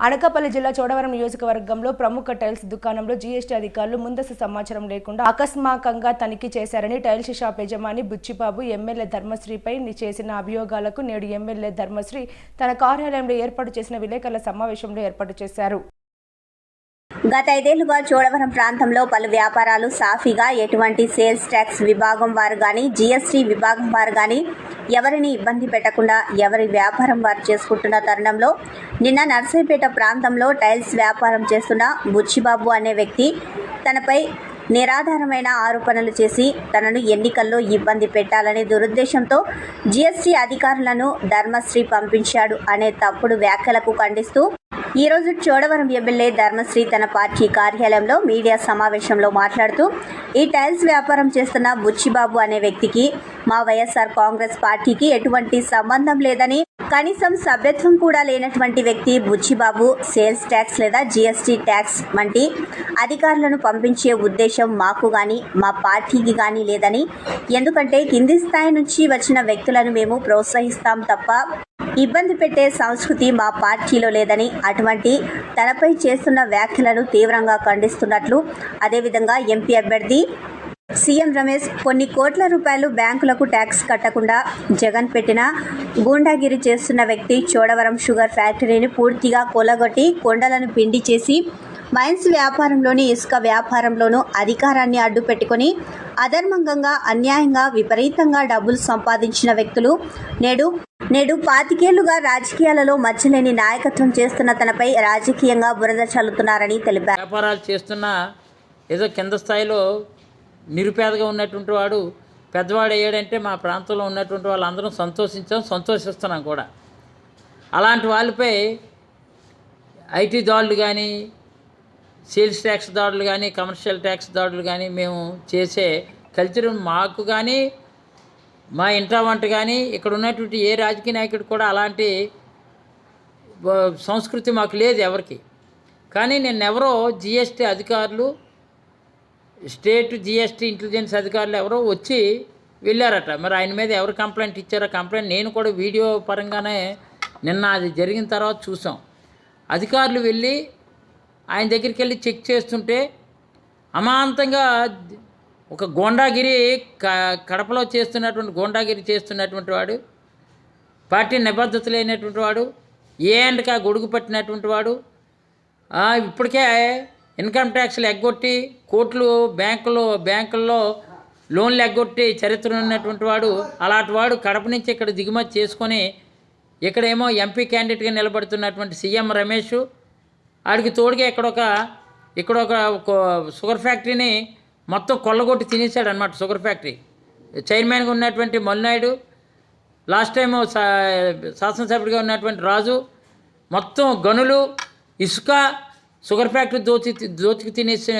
అనకాపల్లి జిల్లా చోడవరం నియోజకవర్గంలో ప్రముఖ టైల్స్ దుకాణంలో జీఎస్టీ అధికారులు ముందస్తు సమాచారం లేకుండా అకస్మాకంగా తనిఖీ చేశారని టైల్స్ షాప్ యజమాని బుచ్చిబాబు ఎమ్మెల్యే ధర్మశ్రీపై చేసిన అభియోగాలకు నేడు ఎమ్మెల్యే ధర్మశ్రీ తన కార్యాలయంలో ఏర్పాటు చేసిన విలేకరుల సమావేశంలో ఏర్పాటు చేశారు. గత ఐదేళ్ళుగా చోడవరం ప్రాంతంలో పలు వ్యాపారాలు సాఫీగా ఎటువంటి సేల్స్ ట్యాక్స్ విభాగం వారు కానీ జీఎస్టీ విభాగం వారు కానీ ఎవరిని ఇబ్బంది పెట్టకుండా ఎవరి వ్యాపారం వారు చేసుకుంటున్న తరుణంలో నిన్న నర్సీపేట ప్రాంతంలో టైల్స్ వ్యాపారం చేస్తున్న బుచ్చిబాబు అనే వ్యక్తి తనపై నిరాధారమైన ఆరోపణలు చేసి తనను ఎన్నికల్లో ఇబ్బంది పెట్టాలనే దురుద్దేశంతో జీఎస్టీ అధికారులను ధర్మశ్రీ పంపించాడు అనే తప్పుడు వ్యాఖ్యలకు ఖండిస్తూ ఈరోజు చోడవరం ఎమ్మెల్యే ధర్మశ్రీ తన పార్టీ కార్యాలయంలో మీడియా సమావేశంలో మాట్లాడుతూ ఈ టైల్స్ వ్యాపారం చేస్తున్న బుచ్చిబాబు అనే వ్యక్తికి మా వైఎస్ఆర్ కాంగ్రెస్ పార్టీకి ఎటువంటి సంబంధం లేదని కనీసం సభ్యత్వం కూడా లేనటువంటి వ్యక్తి బుచ్చిబాబు సేల్స్ ట్యాక్స్ లేదా జీఎస్టీ ట్యాక్స్ వంటి అధికారులను పంపించే ఉద్దేశం మాకు కానీ మా పార్టీకి కానీ లేదని. ఎందుకంటే కింది స్థాయి నుంచి వచ్చిన వ్యక్తులను మేము ప్రోత్సహిస్తాం తప్ప ఇబ్బంది పెట్టే సంస్కృతి మా పార్టీలో లేదని. అటువంటి తనపై చేస్తున్న వ్యాఖ్యలను తీవ్రంగా ఖండిస్తున్నట్లు అదేవిధంగా ఎంపీ అభ్యర్థి సీఎం రమేష్ కొన్ని కోట్ల రూపాయలు బ్యాంకులకు ట్యాక్స్ కట్టకుండా జగన్ పెట్టిన గూండాగిరి చేస్తున్న వ్యక్తి చోడవరం షుగర్ ఫ్యాక్టరీని పూర్తిగా కూలగొట్టి కొండలను పిండి చేసి మైన్స్ వ్యాపారంలోని ఇసుక వ్యాపారంలోనూ అధికారాన్ని అడ్డు పెట్టుకొని అధర్మంగా అన్యాయంగా విపరీతంగా డబ్బులు సంపాదించిన వ్యక్తులు నేడు నేడు పాతికేళ్ళుగా రాజకీయాలలో మచ్చలేని నాయకత్వం చేస్తున్న తనపై రాజకీయంగా బురద చల్లుతున్నారని తెలిపారు. వ్యాపారాలు చేస్తున్న ఏదో కింద స్థాయిలో నిరుపేదగా ఉన్నటువంటి వాడు పెద్దవాడు అయ్యాడంటే మా ప్రాంతంలో ఉన్నటువంటి వాళ్ళందరం సంతోషించాం సంతోషిస్తున్నాం కూడా. అలాంటి వాళ్ళపై ఐటీ దాడులు కానీ సేల్స్ ట్యాక్స్ దాడులు కానీ కమర్షియల్ ట్యాక్స్ దాడులు కానీ మేము చేసే కల్చర్ మాకు కానీ మా ఇంట్రా వంట కానీ ఇక్కడ ఉన్నటువంటి ఏ రాజకీయ నాయకుడు కూడా అలాంటి సంస్కృతి మాకు లేదు ఎవరికి. కానీ నేను ఎవరో జిఎస్టీ అధికారులు స్టేట్ జిఎస్టీ ఇంటెలిజెన్స్ అధికారులు ఎవరో వచ్చి వెళ్ళారట. మరి ఆయన మీద ఎవరు కంప్లైంట్ ఇచ్చారో కంప్లైంట్ నేను కూడా వీడియో పరంగానే నిన్న అది జరిగిన తర్వాత చూసాం. అధికారులు వెళ్ళి ఆయన దగ్గరికి వెళ్ళి చెక్ చేస్తుంటే అమాంతంగా ఒక గోండాగిరి క- కడపలో చేస్తున్నటువంటి గోండాగిరి చేస్తున్నటువంటి వాడు పార్టీ నిబద్ధత లేనటువంటి వాడు ఏ అండ్కా గొడుగు పట్టినటువంటి వాడు ఇప్పటికే ఇన్కమ్ ట్యాక్స్లు ఎగ్గొట్టి కోట్లు బ్యాంకులు బ్యాంకుల్లో లోన్లు ఎగ్గొట్టి చరిత్ర ఉన్నటువంటి వాడు అలాంటి వాడు కడప నుంచి ఇక్కడ దిగుమతి చేసుకొని ఇక్కడేమో ఎంపీ క్యాండిడేట్గా నిలబడుతున్నటువంటి సీఎం రమేష్ ఆడికి తోడుగా ఇక్కడ ఒక ఇక్కడ ఒక షుగర్ ఫ్యాక్టరీని మొత్తం కొల్లగొట్టి తినేశాడు అనమాట షుగర్ ఫ్యాక్టరీ. చైర్మన్గా ఉన్నటువంటి మల్నాయుడు లాస్ట్ టైం శాసనసభ్యుడిగా ఉన్నటువంటి రాజు మొత్తం గనులు ఇసుక షుగర్ ఫ్యాక్టరీ దోచి దోచుకు తినేసి